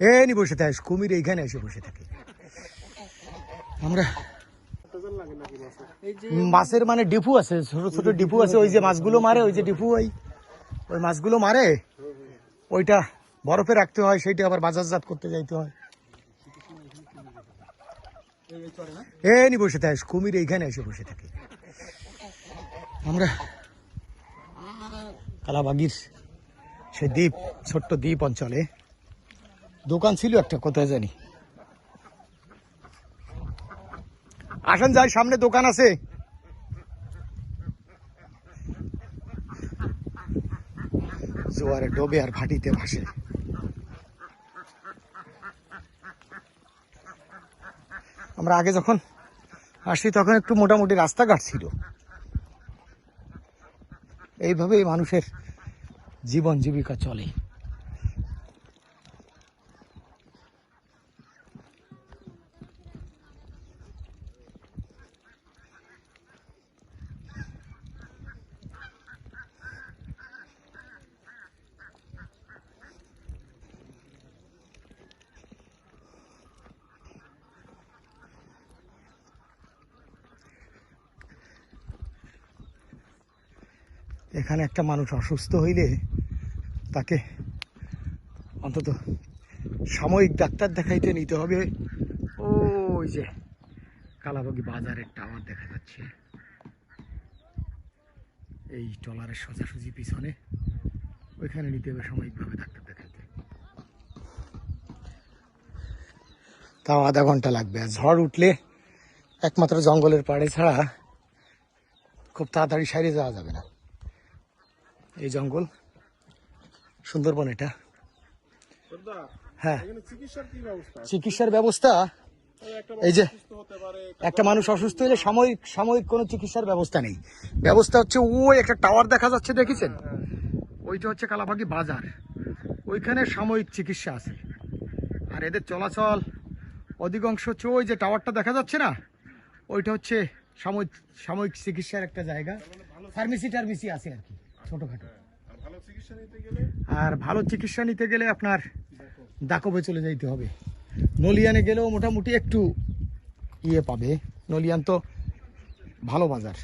Any বসে থাকে কুমির এইখানে এসে বসে থাকে আমরা মাছের মানে ডিপু আছে ছোট ছোট ডিপু আছে ওই যে মাছগুলো মারে ওই যে ডিপু ওই ওই মাছগুলো মারে ওইটা বরফে রাখতে হয় সেইটা আবার বাজারজাত করতে যাইতে হয় এনি বসে থাকে কুমির এইখানে এসে বসে থাকে আমরা কালাবাগির সে দ্বীপ ছোট্ট দ্বীপ অঞ্চলে দোকান ছিল একটা, কোথায় জানি। আসেন যাই, সামনে দোকান আছে। জোয়ারে ডোবে আর ভাটিতে ভাসে। আমরা আগে যখন আসি তখন একটু মোটামুটি রাস্তাঘাট ছিল। এইভাবেই মানুষের জীবন জীবিকা চলে। এখানে একটা মানুষ অসুস্থ হইলে তাকে অন্তত সাময়িক ডাক্তার দেখাইতে নিতে হবে। ওই যে কালাবাগি বাজারের টাওয়ার দেখা যাচ্ছে। এই ট্রলারের সোজাসুজি পিছনে ওইখানে নিতে হবে সাময়িকভাবে ডাক্তার দেখাইতে। তাও আধা ঘণ্টা লাগবে। ঝড় উঠলে একমাত্র জঙ্গলের পাড়ে ছাড়া খুব তাড়াতাড়ি সাইরে যাওয়া যাবে না। এই জঙ্গল। সুন্দরবন এটা। হ্যাঁ। চিকিৎসার ব্যবস্থা এই যে একটা মানুষ অসুস্থ হলে সাময়িক সাময়িক কোনো চিকিৎসার ব্যবস্থা নেই। ব্যবস্থা হচ্ছে ওই একটা টাওয়ার দেখা যাচ্ছে দেখেছেন? ওইটা হচ্ছে কালাবাগি বাজার। ওইখানে সাময়িক চিকিৎসা আছে। আর এদের চলাচল অধিকাংশ হচ্ছে ওই যে টাওয়ারটা দেখা যাচ্ছে না ওইটা হচ্ছে সাময়িক সাময়িক চিকিৎসার একটা জায়গা। ফার্মেসি টার্মেসি আছে আর কি। ছোটোখাটো। আর ভালো চিকিৎসা নিতে গেলে? আর ভালো চিকিৎসা নিতে গেলে আপনার দাকবে চলে যাইতে হবে। নলিয়ানে গেলেও মোটামুটি একটু ইয়ে পাবে। নলিয়ান তো ভালো বাজার।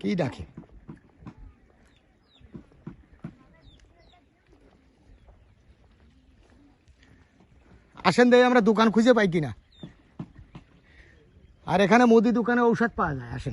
কি ডাকে? আসেন দেয় আমরা দোকান খুঁজে পাই কিনা? আর এখানে মুদি দোকানে ঔষধ পাওয়া যায় আসে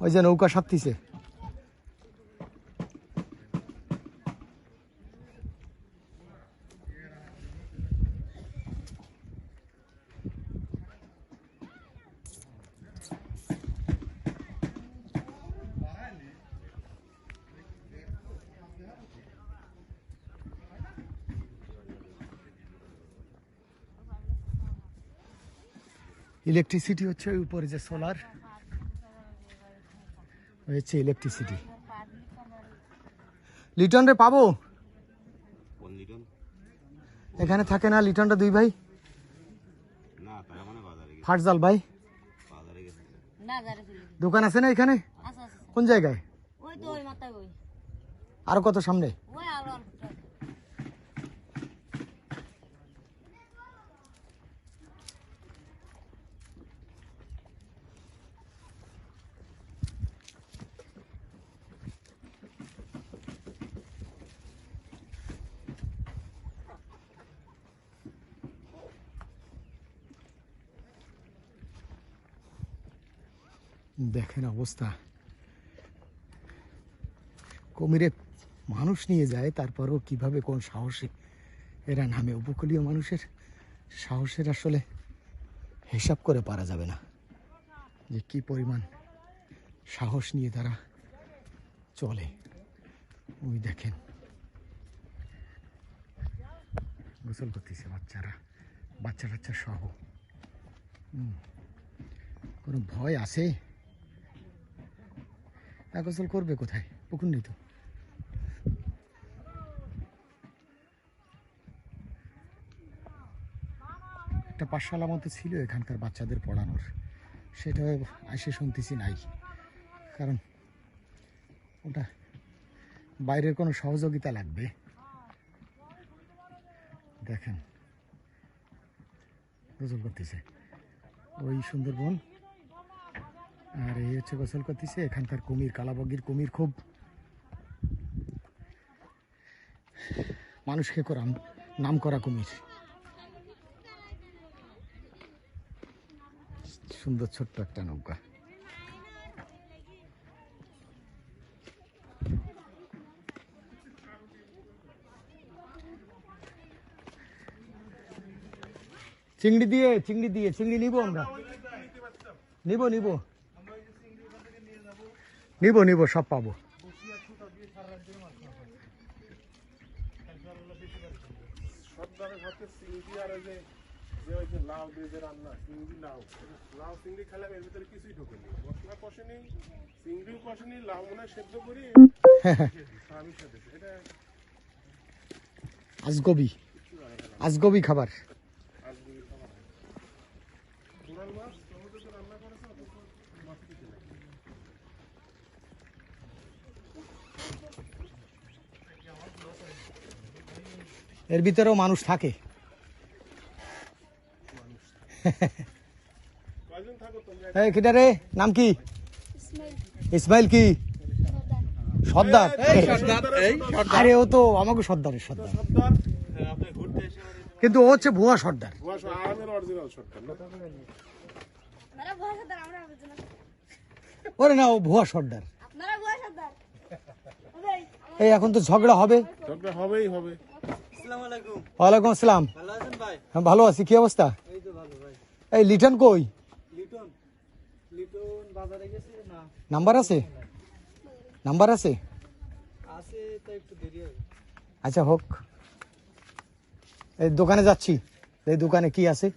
ওই যে নৌকা সাত্তিছে ইলেকট্রিসিটি হচ্ছে ওই উপরে যে সোলার হয়েছে ইলেকট্রিসিটি লিটন রে পাবো? এখানে থাকে না লিটনটা দুই ভাই? মানে ফাটজাল ভাই? দোকান আছে না এখানে? কোন জায়গায়? আর কত সামনে ওই আরও অল্প টাকা। দেখেন অবস্থা। কুমিরে মানুষ নিয়ে যায়, তারপরও কীভাবে কোন সাহসে? এরা নামে উপকূলীয় মানুষের সাহসের আসলে হিসাব করে পারা যাবে না। যে কি পরিমাণ সাহস নিয়ে তারা চলে। ওই দেখেন। গোসল করতেছে বাচ্চারা। বাচ্চা টাচ্চা সহ কোনো ভয় আছে? গোসল করবে কোথায়? পুকুর নেই তো। একটা পাঠশালা মতো ছিল এখানকার বাচ্চাদের পড়ানোর। সেটা এসে শুনতেছি নাই। কারণ ওটা বাইরের কোনো সহযোগিতা লাগবে। দেখেন গোসল করতেছে। ওই সুন্দরবন আর এই হচ্ছে গোসল করতেছে, এখানকার কুমির, কালাবগির কুমির খুব। মানুষকে করাম নাম করা কুমির। সুন্দর ছোট্ট একটা নৌকা। চিংড়ি দিয়ে চিংড়ি দিয়ে, চিংড়ি নিব আমরা। নিব নিব। নিব নিব সব পাবো। সর্দারের হাতে চিংড়ি আর যে যে ওই যে লাউ দিয়ে যে রান্না চিংড়ি লাউ। লাউ চিংড়ি খেলাম এর ভিতরে কিছুই ঢোকেনি মশলা কষেনি চিংড়িও কষেনি লাউ মনে সেদ্ধ করি। আমি সাথে এটা আজগবি। আজগবি খাবার। এর ভিতরেও মানুষ থাকে। রে? নাম কি? ইসমাইল কি? সর্দার। আরে ও তো আমাকে সর্দারের সর্দার। সর্দার কিন্তু ও হচ্ছে ভুয়া সর্দার। ওরে না ও ভুয়া সর্দার আপনারা ভুয়া সর্দার ওই এই এখন তো ঝগড়া হবে। ঝগড়া হবেই হবে। ওয়ালাইকুম আসসালাম। ভালো হ্যাঁ, ভালো আছি। কি অবস্থা? এই তো ভালো ভাই। এই লিটন কই? লিটন। লিটন বাজারে গেছে না? নাম্বার আছে? নাম্বার আছে? আছে তো একটু দেরি হবে আচ্ছা হোক। এই দোকানে যাচ্ছি। এই দোকানে কি আছে?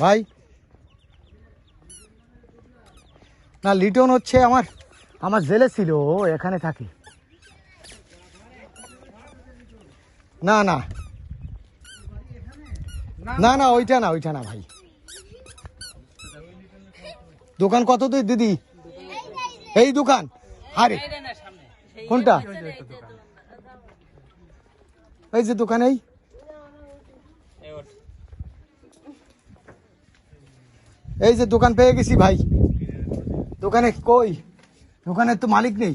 ভাই না, লিটন হচ্ছে আমার আমার জেলে ছিল, ও এখানে থাকে। না না। না না, ওইটা না ওইটা না ভাই। দোকান কত দূর, দিদি? এই দোকান। আরে, কোনটা? এই যে দোকান, এই। এই যে দোকান পেয়ে গেছি ভাই। দোকানে কই? দোকানের তো মালিক নেই।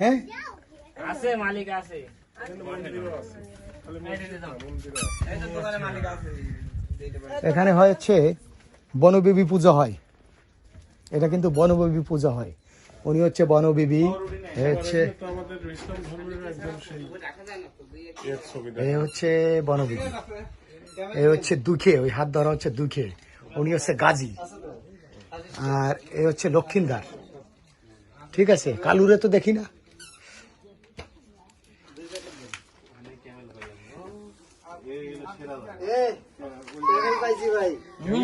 হ্যাঁ? আছে মালিক আছে। দোকানে এখানে হচ্ছে বনবিবি পূজা হয়। এটা কিন্তু বনবিবি পূজা হয়। উনি হচ্ছে বনবিবি হচ্ছে হচ্ছে বনবিবি এ হচ্ছে দুঃখে ওই হাত ধরা হচ্ছে দুঃখে। উনি হচ্ছে গাজী। আর এ হচ্ছে লক্ষিন্দার। ঠিক আছে? কালুরে তো দেখি না।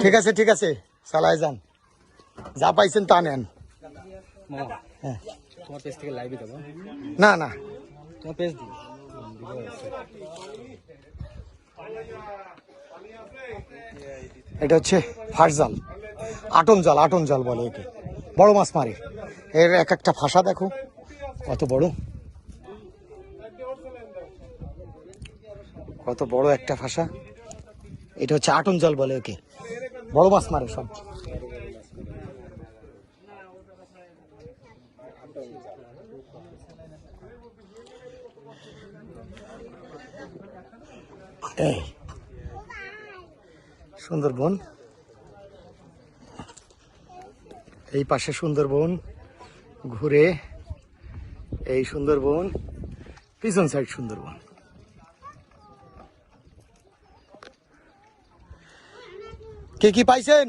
ঠিক আছে ঠিক আছে। চালায় যান। যা পাইছেন তা নেন। হ্যাঁ। না না। তোমার পেজ দি এটা হচ্ছে ফাঁস জাল। আটন জাল আটন জাল বলে একে। বড় মাছ মারে। এর এক একটা ফাঁসা দেখো। কত বড়। কত বড় একটা ফাঁসা। এটা হচ্ছে আটন জাল বলে ওকে বড় মাছ মারে সব। এই। সুন্দরবন। এই পাশে সুন্দরবন ঘুরে এই সুন্দরবন, পিছন সাইড সুন্দরবন। কে কি পাইছেন?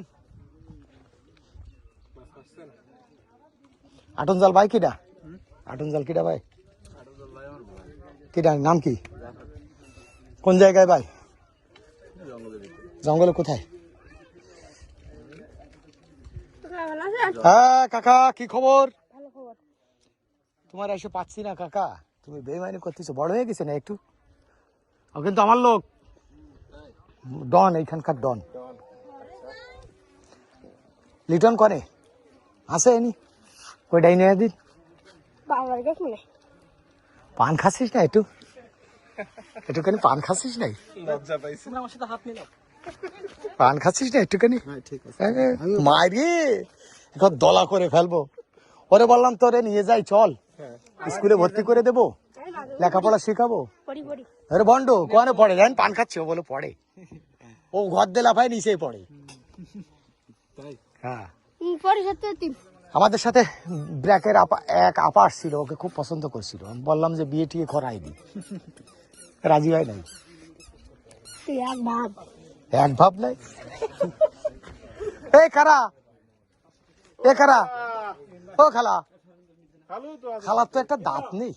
আটন জাল ভাই কিটা আটন জাল কিটা ভাই? কিটা নাম কি? কোন জায়গায় ভাই? জঙ্গলে কোথায়? হ্যাঁ কাকা কি খবর? তোমার এসে পাচ্ছি না কাকা। তুমি বেমানি করতেছো বড় হয়ে গেছে না একটু? কিন্তু আমার লোক। ডন এইখানকার ডন। লিটন করে? আসে এনি? ওই ডাইনে দিন। পান খাচ্ছিস না একটু? একটুখানি পান খাচ্ছিস নাই? লজ্জা পাইছি। তোমরা আমার সাথে হাত মিলাও। পান খাচ্ছিস না একটুখানি? হ্যাঁ ঠিক আছে। মারি এখন দলা করে ফেলব। ওরে বললাম তোরে নিয়ে যাই চল। স্কুলে ভর্তি করে দেবো। লেখাপড়া শেখাবো। আরে বন্ড কোয়ানে পড়ে? জান পান খাচ্ছে ও বলে পড়ে। ও ঘর দিয়ে লাফায় নিচেই পড়ে। হ্যাঁ। আমাদের সাথে ব্র্যাকের আপা এক আপা আসছিল ওকে খুব পছন্দ করছিল। আমি বললাম যে বিয়ে টিয়ে করাই দি রাজি হয় নাই। এক ভাব এক ভাব নাই এ কারা এ কারা ও খালা। খালার তো একটা দাঁত নেই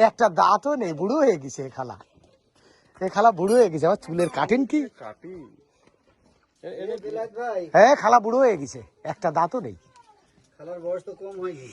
একটা দাঁতও নেই বুড়ো হয়ে গেছে এ খালা এ খালা বুড়ো হয়ে গেছে আমার চুলের কাটেন কি হ্যাঁ খালা বুড়ো হয়ে গেছে একটা দাঁতও নেই খেলার বয়স তো কম হয়নি